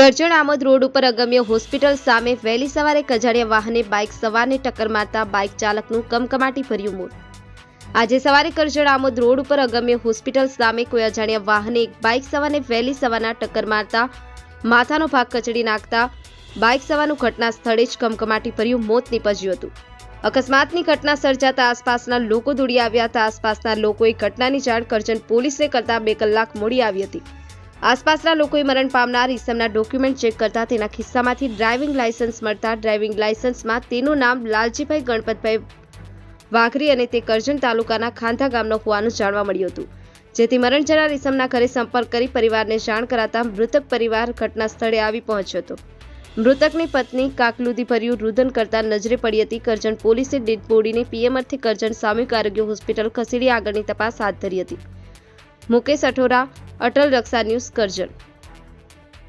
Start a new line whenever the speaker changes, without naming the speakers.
Karjan Amod road ઉપર અગમ્ય hospital સામે વહેલી સવારે કજાડિયા વાહને બાઇક સવારને ટક્કર મારતા બાઇક ચાલકનું કમકમાટી ભર્યું મોત આજે સવારે કરજણ આમોદ રોડ ઉપર અગમ્ય હોસ્પિટલ સામે કોઈ અજાણ્યા વાહને બાઇક સવારને વહેલી સવારના ટક્કર મારતા, માથાનો ભાગ કચડી નાખતા, બાઇક સવારનું ઘટના સ્થળે જ કમકમાટી ભર્યું મોત નીપજ્યું હતું. અકસ્માતની ઘટના સર્જાતા આસપાસના લોકો દોડી આવ્યા હતા. આસપાસના લોકોએ ઘટનાની જાણ કરજણ પોલીસને કરતા બે કલાક મોડી આવી હતી. આસપાસના લોકોએ મરણ પામનાર ઈસમના ડોક્યુમેન્ટ ચેક કરતા તેના ખિસ્સામાંથી ડ્રાઇવિંગ લાયસન્સ મળતા ડ્રાઇવિંગ લાયસન્સમાં તેનું નામ લાલજીભાઈ ગણપતભાઈ વાઘરી અને તે કરજણ તાલુકાના ખાંધા ગામનો હોવાનું જાણવા મળ્યું હતું. જેથી મરણ જનાર ઈસમના ઘરે સંપર્ક કરી પરિવારને જાણ કરાતા મૃતક પરિવાર ઘટના સ્થળે આવી પહોંચ્યો હતો. મૃતકની પત્ની કાકલુદી ભર્યું રુદન કરતા નજરે પડી હતી. કરજણ પોલીસે ડેડ બોડીને પીએમઆરથી કરજણ સામૂહિક આરોગ્ય હોસ્પિટલ ખસેડી આગળની તપાસ હાથ ધરી હતી. મુકેશ અઠોરા અટલ રક્ષા ન્યૂઝ કરજણ